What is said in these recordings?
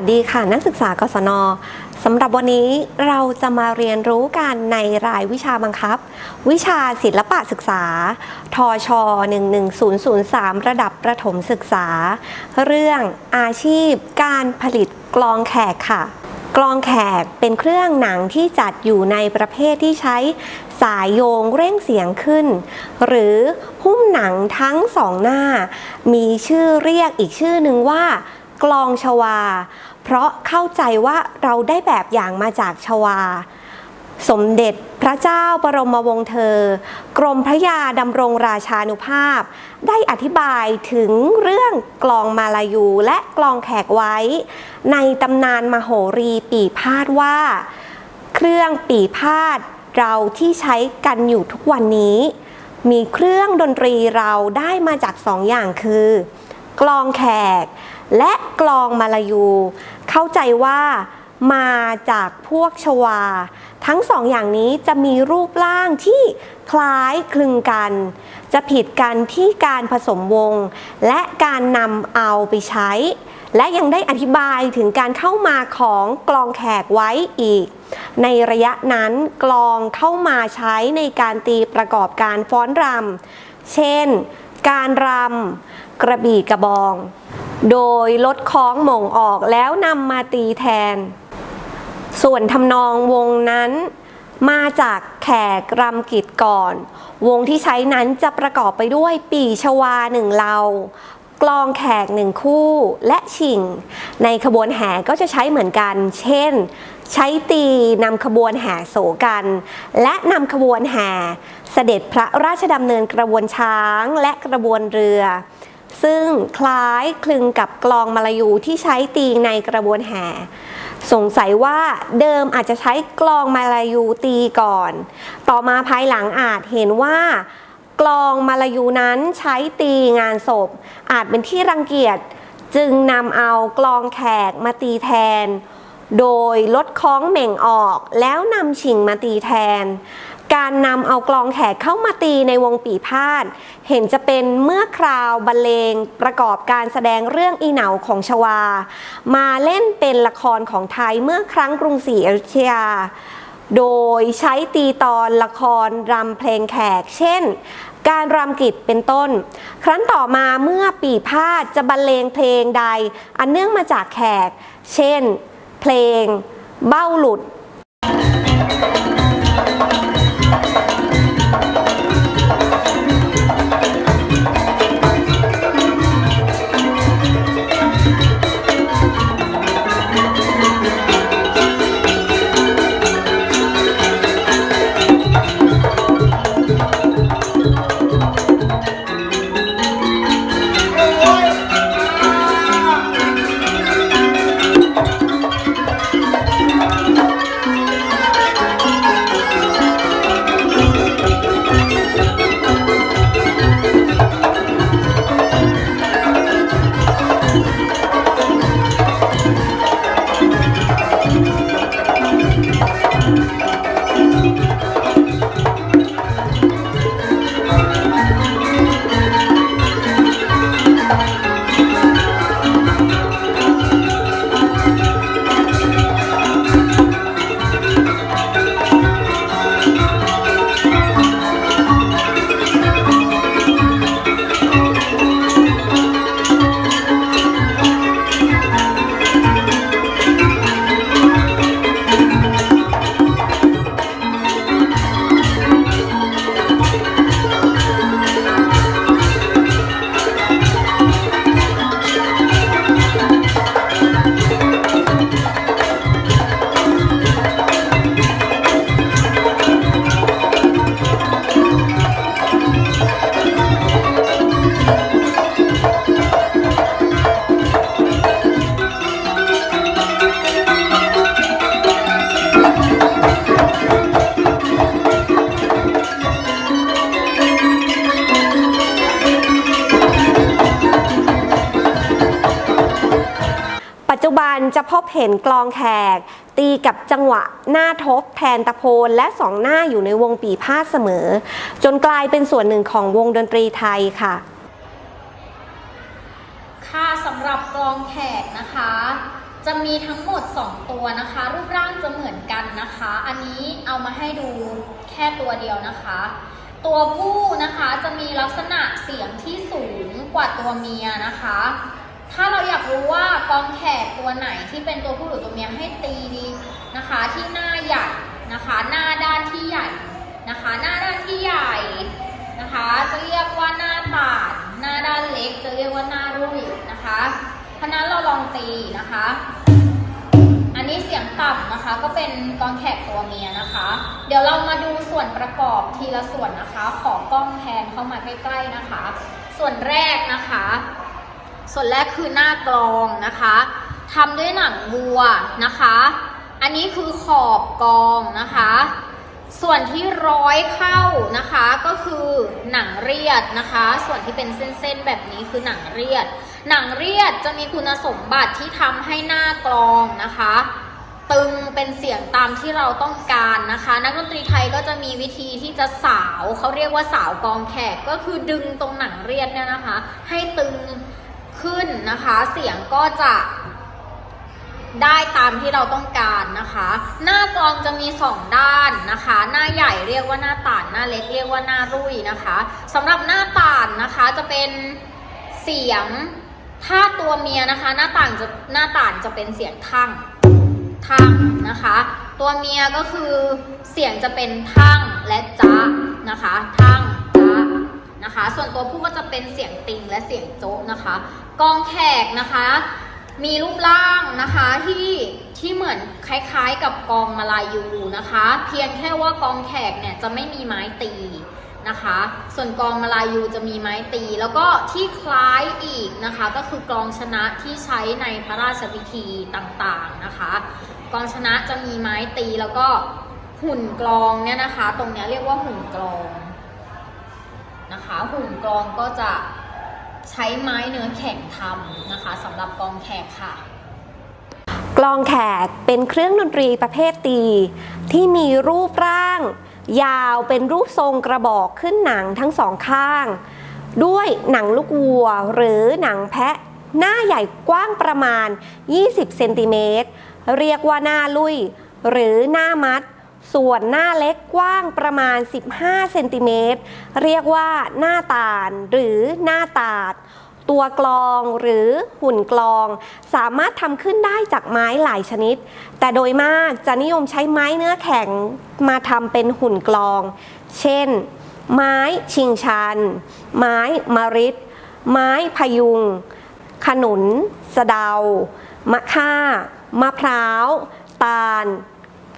วัสดีค่ะ นักศึกษากศนสำหรับวันนี้เราจะมาเรียนรู้กันในรายวิชาบังคับ วิชาศิลปะศึกษา ทช 11003 ระดับประถมศึกษา เรื่องอาชีพการผลิตกลองแขกค่ะ กลองแขกเป็นเครื่องหนังที่จัดอยู่ในประเภทที่ใช้สายโยงเร่งเสียงขึ้น หรือหุ้มหนังทั้งสองหน้า มีชื่อเรียกอีกชื่อหนึ่งว่า กลองชวา เพราะเข้าใจว่าเราได้แบบอย่างมาจากชวา สมเด็จพระเจ้าบรมวงศ์เธอ กรมพระยาดำรงราชานุภาพ ได้อธิบายถึงเรื่องกลองมาลายูและกลองแขกไว้ ในตำนานมโหรีปีพาดว่า เครื่องปีพาดเราที่ใช้กันอยู่ทุกวันนี้ มีเครื่องดนตรีเราได้มาจากสองอย่างคือ กลองแขก และกลองมาลายู เข้าใจว่ามาจากพวกชวา ทั้งสองอย่างนี้จะมีรูปร่างที่คล้ายคลึงกัน จะผิดกันที่การผสมวง และการนำเอาไปใช้ และยังได้อธิบายถึงการเข้ามาของกลองแขกไว้อีก ในระยะนั้นกลองเข้ามาใช้ในการตีประกอบการฟ้อนรำเช่น การรำกระบี่กระบอง โดยลดคล้องหม่งออกแล้วนำมาตีแทน ส่วนทำนองวงนั้น มาจากแขกรำกิจก่อน วงที่ใช้นั้นจะประกอบไปด้วยปีชวาหนึ่งเลากลองแขกหนึ่งคู่และชิง ในขบวนแห่ก็จะใช้เหมือนกัน เช่น ใช้ตีนำขบวนแห่โศกัน และนำขบวนแห่เสด็จพระราชดำเนินกระบวนช้างและกระบวนเรือ ซึ่งคล้ายคลึงกับกลองมาลายูที่ใช้ตีในกระบวนแห่ สงสัยว่าเดิมอาจจะใช้กลองมาลายูตีก่อน ต่อมาภายหลังอาจเห็นว่ากลองมาลายูนั้นใช้ตีงานศพ อาจเป็นที่รังเกียจจึงนำเอากลองแขกมาตีแทน โดยลดคล้องเหม่งออกแล้วนำชิงมาตีแทน การนำเอากลองแขกเข้ามาตีในวงปีพาด เห็นจะเป็นเมื่อคราวบรรเลงประกอบการแสดงเรื่องอีเหนาของชวา มาเล่นเป็นละครของไทยเมื่อครั้งกรุงศรีอยุธยา โดยใช้ตีตอนละครรำเพลงแขก เช่น การรำกิจเป็นต้น ครั้นต่อมาเมื่อปีพาดจะบรรเลงเพลงใด อันเนื่องมาจากแขก เช่น เพลง เบ้าหลุด นกลองแขก ตีกับจังหวะหน้าทบแทนตะโพนและสองหน้าอยู่ในวงปีพาดเสมอ จนกลายเป็นส่วนหนึ่งของวงดนตรีไทยค่ะ ค่ะสำหรับกลองแขกนะคะ จะมีทั้งหมด 2 ตัวนะคะ รูปร่างจะเหมือนกันนะคะ อันนี้เอามาให้ดูแค่ตัวเดียวนะคะ ตัวผู้นะคะจะมีลักษณะเสียงที่สูงกว่าตัวเมียนะคะ ถ้าเราอยากรู้ว่ากองแขกตัวไหนที่เป็นตัวผู้หรือตัวเมียให้ตีดีนะคะ ที่หน้าใหญ่นะคะ หน้าด้านที่ใหญ่นะคะ หน้าด้านที่ใหญ่นะคะ จะเรียกว่าหน้าตาดหน้าด้านเล็กจะเรียกว่าหน้ารุ่ยนะคะเพราะนั้นเราลองตีนะคะ อันนี้เสียงต่ำนะคะ ก็เป็นกองแขกตัวเมียนะคะ เดี๋ยวเรามาดูส่วนประกอบทีละส่วนนะคะ ขอกล้องแพนเข้ามาใกล้ๆนะคะ ส่วนแรกนะคะ ส่วนแรกคือหน้ากลองนะคะทำด้วยหนังวัวนะคะ อันนี้คือขอบกองนะคะ ส่วนที่ร้อยเข้านะคะก็คือหนังเรียดนะคะ ส่วนที่เป็นเส้นๆแบบนี้คือหนังเรียด หนังเรียดจะมีคุณสมบัติที่ทำให้หน้ากลองนะคะตึงเป็นเสียงตามที่เราต้องการนะคะ นักดนตรีไทยก็จะมีวิธีที่จะสาวเขาเรียกว่าสาวกองแขกก็คือดึงตรงหนังเรียดเนี่ยนะคะ ให้ตึง ขึ้นนะคะ เสียงก็จะได้ตามที่เราต้องการนะคะ หน้ากลองจะมีสองด้านนะคะ หน้าใหญ่เรียกว่าหน้าต่าน หน้าเล็กเรียกว่าหน้ารุ่ยนะคะสำหรับหน้าต่านนะคะจะเป็นเสียงถ้าตัวเมียนะคะ หน้าต่างจะหน้าต่านจะเป็นเสียงทั่งทั่งนะคะ ตัวเมียก็คือเสียงจะเป็นทั่งและจ้านะคะทั่ง นะคะ ส่วนตัวผู้ก็จะเป็นเสียงติงและเสียงโจ๊ะนะคะ กองแขกนะคะ มีรูปร่างนะคะที่ที่เหมือนคล้ายๆกับกองมาลายูนะคะ เพียงแค่ว่ากองแขกเนี่ยจะไม่มีไม้ตีนะคะ ส่วนกองมาลายูจะมีไม้ตี แล้วก็ที่คล้ายอีกนะคะ ก็คือกลองชนะที่ใช้ในพระราชพิธีต่างๆนะคะ กลองชนะจะมีไม้ตีแล้วก็หุ่นกลองเนี่ยนะคะ ตรงนี้เรียกว่าหุ่นกลอง นะคะหุ่นกลองก็จะใช้ไม้เนื้อแข็งทำนะคะสำหรับกลองแขกค่ะ กลองแขกเป็นเครื่องดนตรีประเภทตี ที่มีรูปร่าง ยาวเป็นรูปทรงกระบอกขึ้นหนังทั้งสองข้าง ด้วยหนังลูกวัวหรือหนังแพะ หน้าใหญ่กว้างประมาณ 20 เซนติเมตร เรียกว่าหน้าลุยหรือหน้ามัด ส่วนหน้าเล็กกว้างประมาณ 15 เซนติเมตร เรียกว่าหน้าตาลหรือหน้าตาด ตัวกลองหรือหุ่นกลอง สามารถทำขึ้นได้จากไม้หลายชนิด แต่โดยมากจะนิยมใช้ไม้เนื้อแข็งมาทำเป็นหุ่นกลอง เช่น ไม้ชิงชัน ไม้มะริด ไม้พยุง ขนุน สะเดามะค่ามะพร้าว ตาล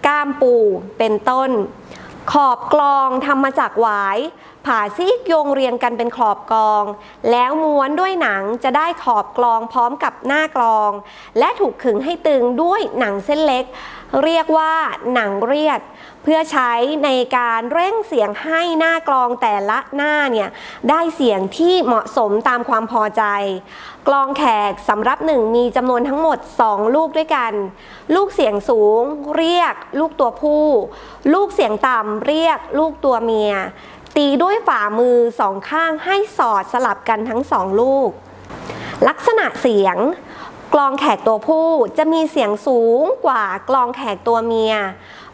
ก้ามปูเป็นต้น ขอบกลองทำมาจากหวาย ผ่าซีกโยงเรียงกันเป็นขอบกลอง แล้วม้วนด้วยหนังจะได้ขอบกลองพร้อมกับหน้ากลอง และถูกขึงให้ตึงด้วยหนังเส้นเล็ก เรียกว่าหนังเรียด เพื่อใช้ในการเร่งเสียงให้หน้ากลองแต่ละหน้าเนี่ยได้เสียงที่เหมาะสมตามความพอใจ กลองแขกสำรับหนึ่งมีจำนวนทั้งหมด 2 ลูกด้วยกัน ลูกเสียงสูงเรียกลูกตัวผู้ ลูกเสียงต่ำเรียกลูกตัวเมีย ตีด้วยฝ่ามือสองข้างให้สอดสลับกันทั้งสองลูก ลักษณะเสียงกลองแขกตัวผู้จะมีเสียงสูงกว่ากลองแขกตัวเมีย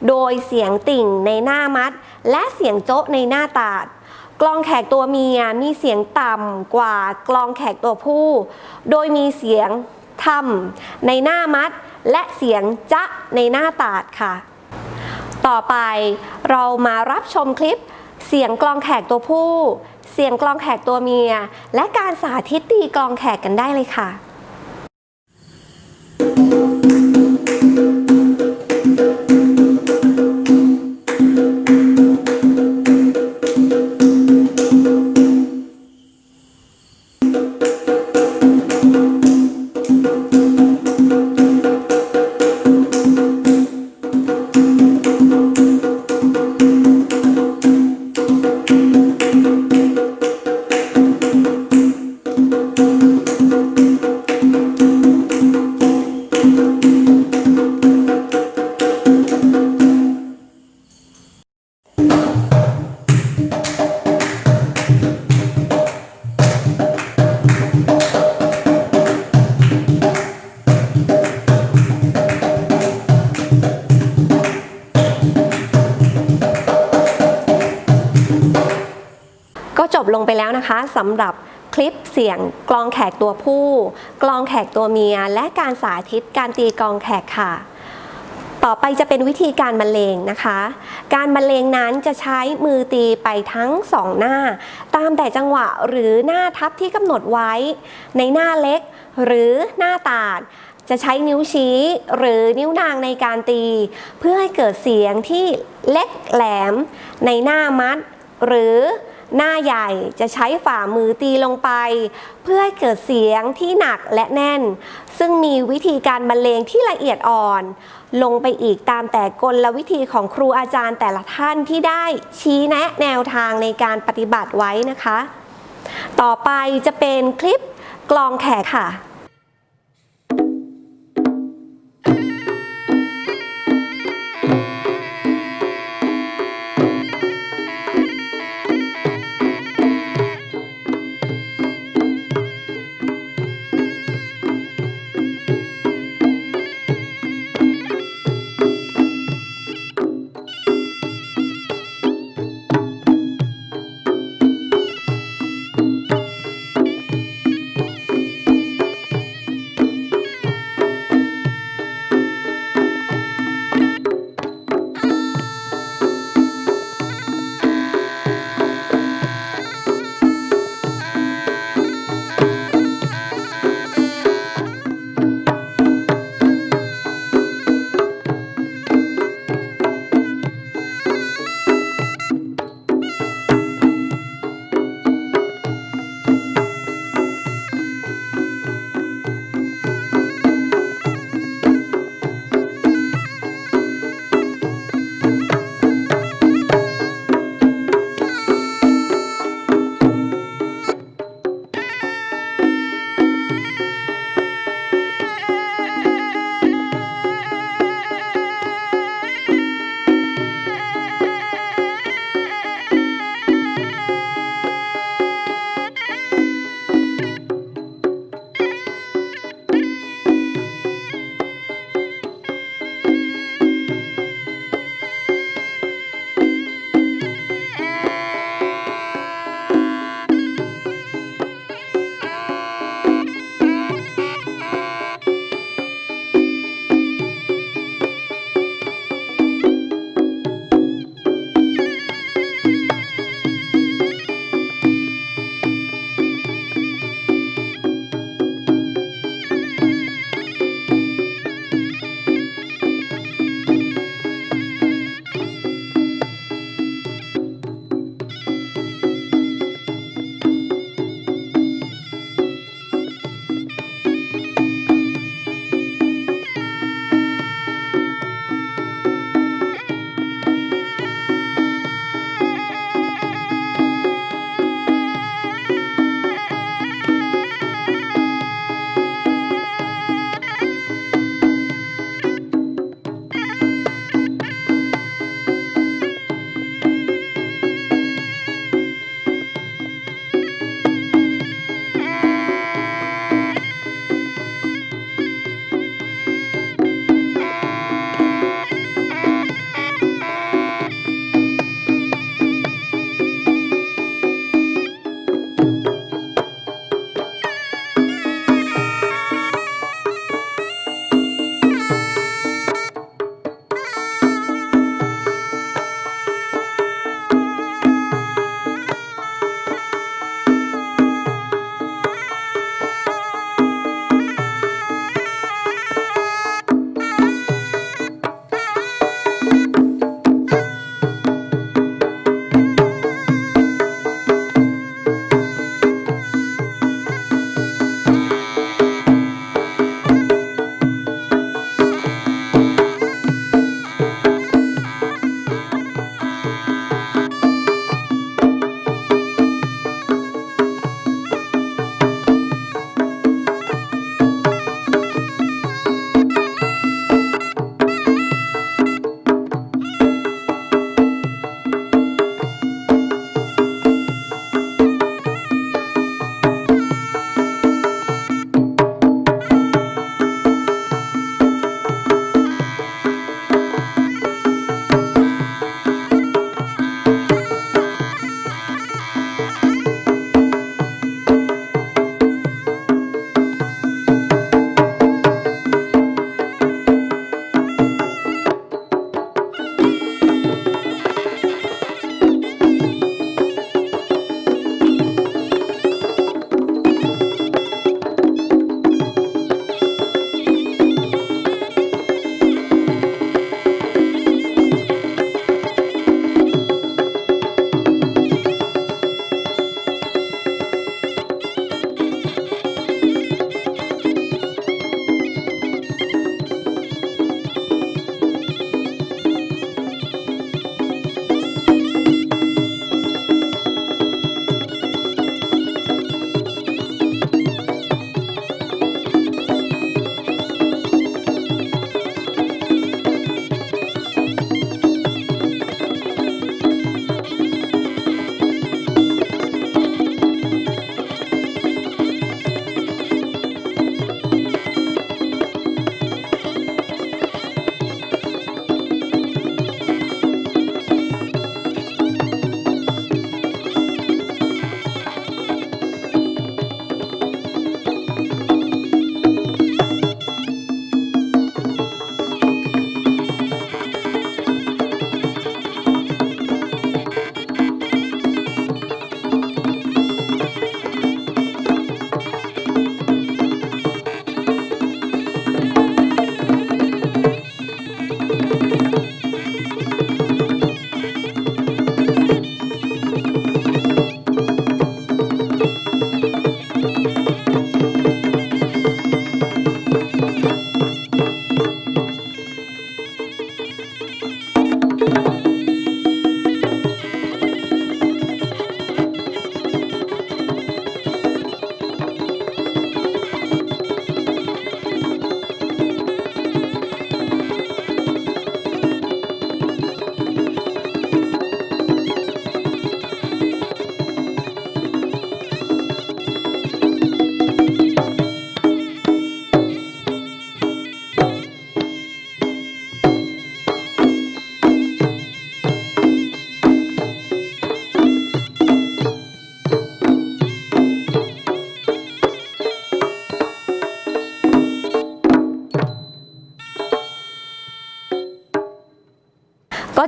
โดยเสียงติ่งในหน้ามัด และเสียงโจ๊ะในหน้าตาด กลองแขกตัวเมียมีเสียงต่ำกว่ากลองแขกตัวผู้ โดยมีเสียงทำในหน้ามัด และเสียงจะในหน้าตาดค่ะ ต่อไปเรามารับชมคลิป เสียงกลองแขกตัวผู้ เสียงกลองแขกตัวเมีย และการสาธิตตีกลองแขกกันได้เลยค่ะ Thank เสียงกลองแขกตัวผู้ กลองแขกตัวเมีย และการสาธิตการตีกลองแขกค่ะ ต่อไปจะเป็นวิธีการบรรเลงนะคะ การบรรเลงนั้นจะใช้มือตีไปทั้งสองหน้า ตามแต่จังหวะหรือหน้าทับที่กำหนดไว้ ในหน้าเล็กหรือหน้าตาดจะใช้นิ้วชี้หรือนิ้วนางในการตี เพื่อให้เกิดเสียงที่เล็กแหลม ในหน้ามัด หรือ หน้าใหญ่จะใช้ฝ่ามือตีลงไป เพื่อให้เกิดเสียงที่หนักและแน่น ซึ่งมีวิธีการบรรเลงที่ละเอียดอ่อน ลงไปอีกตามแต่กลวิธีของครูอาจารย์แต่ละท่านที่ได้ชี้แนะแนวทางในการปฏิบัติไว้นะคะ ต่อไปจะเป็นคลิปกลองแขกค่ะ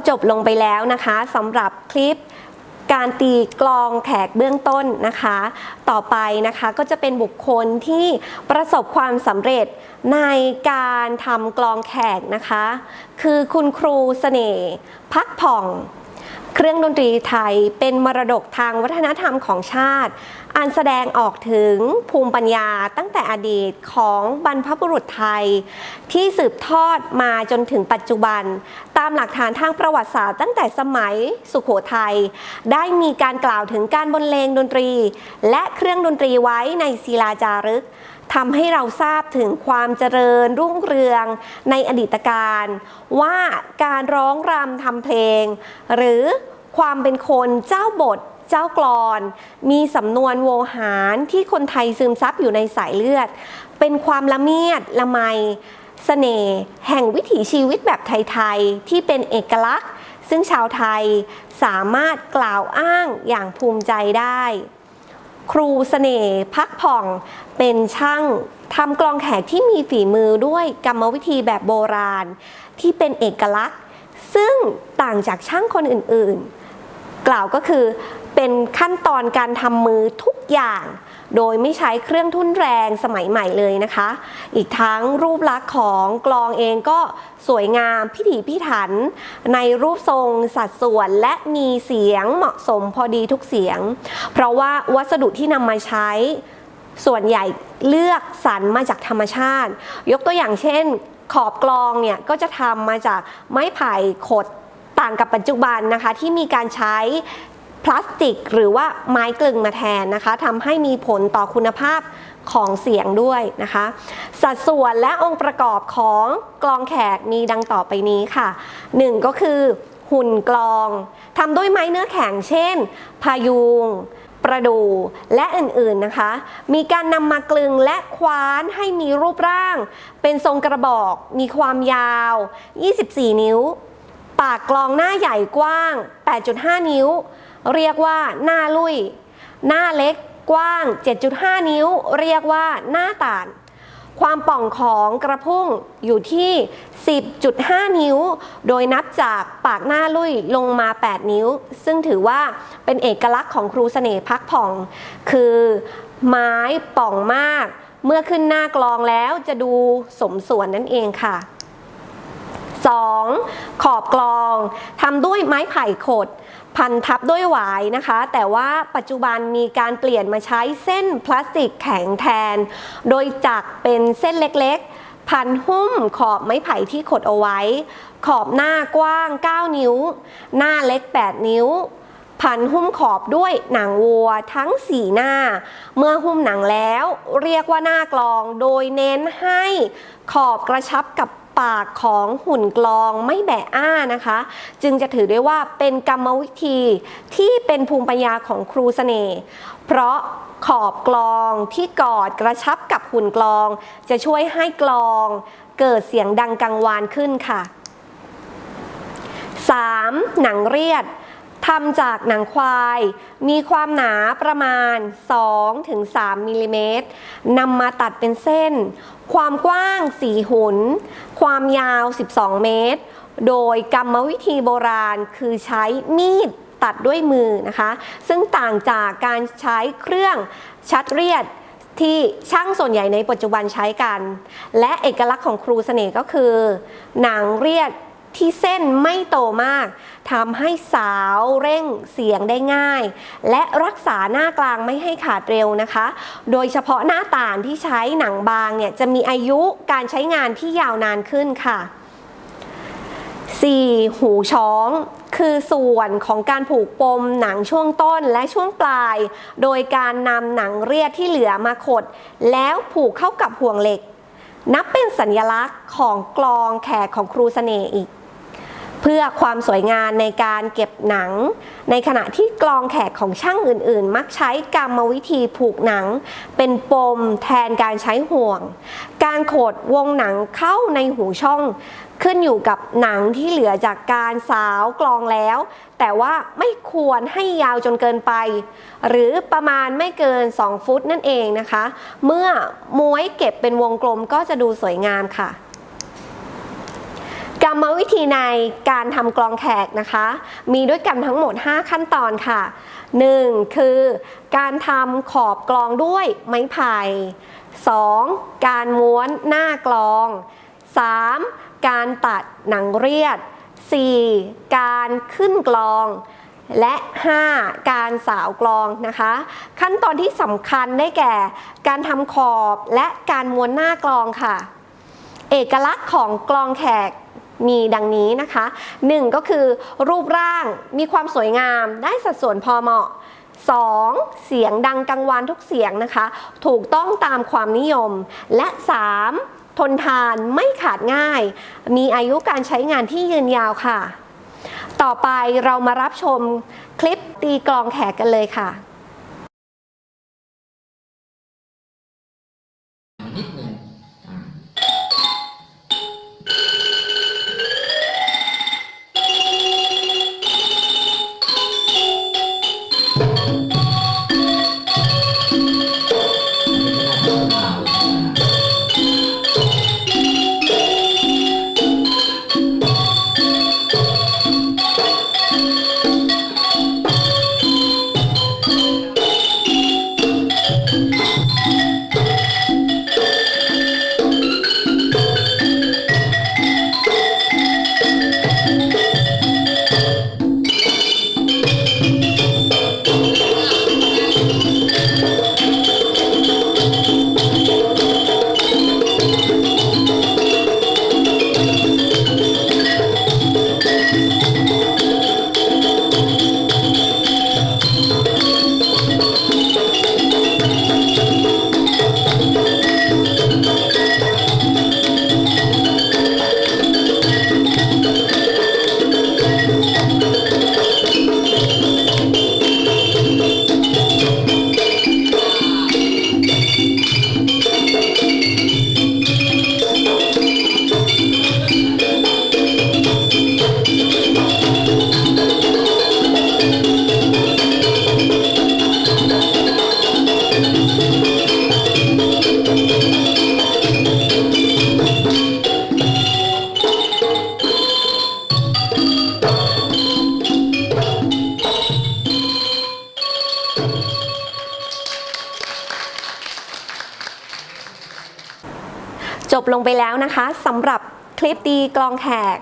จบลงไปแล้วนะคะสำหรับคลิปการตีกลองแขกเบื้องต้นนะคะ ต่อไปนะคะก็จะเป็นบุคคลที่ประสบความสำเร็จในการทำกลองแขกนะคะ คือคุณครูเสน่ห์พักผ่อง เครื่องดนตรีไทยเป็นมรดกทางวัฒนธรรมของชาติ อันแสดงออกถึงภูมิปัญญาตั้งแต่อดีตของบรรพบุรุษไทย ที่สืบทอดมาจนถึงปัจจุบัน ตามหลักฐานทางประวัติศาสตร์ตั้งแต่สมัยสุขโขทัยได้มีการกล่าวถึงการบรรเลงดนตรี และเครื่องดนตรีไว้ในศิลาจารึก ทำให้เราทราบถึงความเจริญรุ่งเรืองในอดีตการ ว่าการร้องรำทำเพลง หรือความเป็นคนเจ้าบทเจ้ากลอน มีสำนวนโวหารที่คนไทยซึมซับอยู่ในสายเลือด เป็นความละเมียดละไมเสน่ห์แห่งวิถีชีวิตแบบไทยๆ ที่เป็นเอกลักษณ์ ซึ่งชาวไทยสามารถกล่าวอ้างอย่างภูมิใจได้ ครูเสน่ห์พักผ่องเป็นช่างทำกลองแขกที่มีฝีมือด้วยกรรมวิธีแบบโบราณ ที่เป็นเอกลักษณ์ ซึ่งต่างจากช่างคนอื่นๆ กล่าวก็คือเป็นขั้นตอนการทำมือทุกอย่าง โดยไม่ใช้เครื่องทุ่นแรงสมัยใหม่เลยนะคะ อีกทั้งรูปลักษณ์ของกลองเองก็ สวยงามพิถีพิถัน ในรูปทรงสัดส่วนและมีเสียงเหมาะสมพอดีทุกเสียง เพราะว่าวัสดุที่นำมาใช้ส่วนใหญ่เลือกสรรมาจากธรรมชาติ ยกตัวอย่างเช่น ขอบกลองเนี่ยก็จะทำมาจากไม้ไผ่ขดต่างกับปัจจุบันนะคะที่มีการใช้พลาสติกหรือว่าไม้กลึงมาแทนนะคะทำให้มีผลต่อคุณภาพ ของเสียงด้วยนะคะ สัดส่วนและองค์ประกอบของกลองแขกมีดังต่อไปนี้ค่ะหนึ่งก็คือ หุ่นกลองทำด้วยไม้เนื้อแข็งเช่น พายุงประดูและอื่นๆนะคะ มีการนำมากลึงและคว้านให้มีรูปร่าง เป็นทรงกระบอก มีความยาว 24 นิ้ว ปากกลองหน้าใหญ่กว้าง 8.5 นิ้ว เรียกว่าหน้าลุย หน้าเล็ก กว้าง 7.5 นิ้ว เรียกว่าหน้าต่านความป่องของกระพุ้งอยู่ที่ 10.5 นิ้ว โดยนับจากปากหน้าลุยลงมา 8 นิ้ว ซึ่งถือว่าเป็นเอกลักษณ์ของครูเสน่ห์พักผ่อง คือไม้ป่องมาก เมื่อขึ้นหน้ากลองแล้วจะดูสมส่วนนั่นเองค่ะ 2. ขอบกลองทำด้วยไม้ไผ่ขด พันทับด้วยหวายนะคะ แต่ว่าปัจจุบันมีการเปลี่ยนมาใช้เส้นพลาสติกแข็งแทน โดยจักเป็นเส้นเล็กๆ พันหุ้มขอบไม้ไผ่ที่ขดเอาไว้ ขอบหน้ากว้าง 9 นิ้ว หน้าเล็ก 8 นิ้ว พันหุ้มขอบด้วยหนังวัวทั้ง 4 หน้า เมื่อหุ้มหนังแล้วเรียกว่าหน้ากลอง โดยเน้นให้ขอบกระชับกับ ปากของหุ่นกลองไม่แบะอ้านะคะ จึงจะถือได้ว่าเป็นกรรมวิธีที่เป็นภูมิปัญญาของครูเสน่ห์เพราะขอบกลองที่กอดกระชับกับหุ่นกลอง จะช่วยให้กลองเกิดเสียงดังกังวานขึ้นค่ะ 3. หนังเรียด ทำจากหนังควาย มีความหนาประมาณ 2-3มิลลิเมตรนำมาตัดเป็นเส้น ความกว้าง 4 หุน ความยาว 12 เมตร โดยกรรมวิธีโบราณคือใช้มีดตัดด้วยมือนะคะ ซึ่งต่างจากการใช้เครื่องชัดเรียดที่ช่างส่วนใหญ่ในปัจจุบันใช้กัน และเอกลักษณ์ของครูเสน่ห์ก็คือ หนังเรียด ที่เส้นไม่โตมากทำให้สาวเร่งเสียงได้ง่าย และรักษาหน้ากลางไม่ให้ขาดเร็วนะคะ โดยเฉพาะหน้าต่างที่ใช้หนังบางเนี่ยจะมีอายุการใช้งานที่ยาวนานขึ้นค่ะ 4. หูช้องคือส่วนของการผูกปมหนังช่วงต้นและช่วงปลาย โดยการนำหนังเรียดที่เหลือมาขด แล้วผูกเข้ากับห่วงเหล็ก นับเป็นสัญลักษณ์ของกลองแขกของครูเสน่ห์อีก เพื่อความสวยงามในการเก็บหนัง ในขณะที่กลองแขกของช่างอื่นๆ มักใช้กรรมวิธีผูกหนัง เป็นปมแทนการใช้ห่วง การโขดวงหนังเข้าในหูช่องขึ้นอยู่กับหนังที่เหลือจากการสาวกลองแล้ว แต่ว่าไม่ควรให้ยาวจนเกินไป หรือประมาณไม่เกิน 2 ฟุตนั่นเองนะคะ เมื่อม้วยเก็บเป็นวงกลมก็จะดูสวยงามค่ะ รรมวิธีในการทำกลองแขกนะคะ มีด้วยกันทั้งหมด 5 ขั้นตอนค่ะ 1. คือการทำขอบกลองด้วยไม้ไผ่ 2. การม้วนหน้ากลอง 3. การตัดหนังเรียด 4. การขึ้นกลองและ 5. การสาวกลองนะคะ ขั้นตอนที่สำคัญได้แก่ การทำขอบและการม้วนหน้ากลองค่ะ เอกลักษณ์ของกลองแขก มีดังนี้นะคะ 1. ก็คือรูปร่างมีความสวยงาม ได้สัดส่วนพอเหมาะ 2. เสียงดังกังวานทุกเสียงนะคะ ถูกต้องตามความนิยม และ 3. ทนทานไม่ขาดง่าย มีอายุการใช้งานที่ยืนยาวค่ะ ต่อไปเรามารับชมคลิปตีกลองแขกกันเลยค่ะ นะคะสำหรับคลิปตีกลองแขก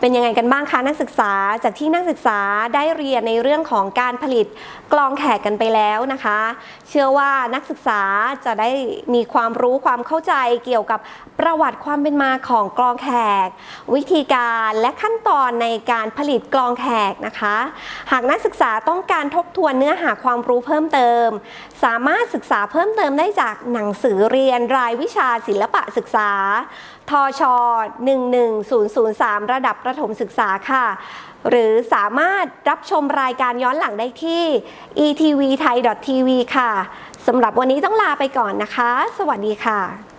เป็นยังไงกันบ้างคะนักศึกษาจากที่นักศึกษาได้เรียนในเรื่องของการผลิตกลองแขกกันไปแล้วนะคะ เชื่อว่านักศึกษาจะได้มีความรู้ความเข้าใจเกี่ยวกับประวัติความเป็นมาของกลองแขก วิธีการและขั้นตอนในการผลิตกลองแขกนะคะ หากนักศึกษาต้องการทบทวนเนื้อหาความรู้เพิ่มเติม สามารถศึกษาเพิ่มเติมได้จากหนังสือเรียนรายวิชาศิลปะศึกษาทช 11003 ระดับประถมศึกษาค่ะ หรือสามารถรับชมรายการย้อนหลังได้ที่ etvthai.tv ค่ะ สำหรับวันนี้ต้องลาไปก่อนนะคะ สวัสดีค่ะ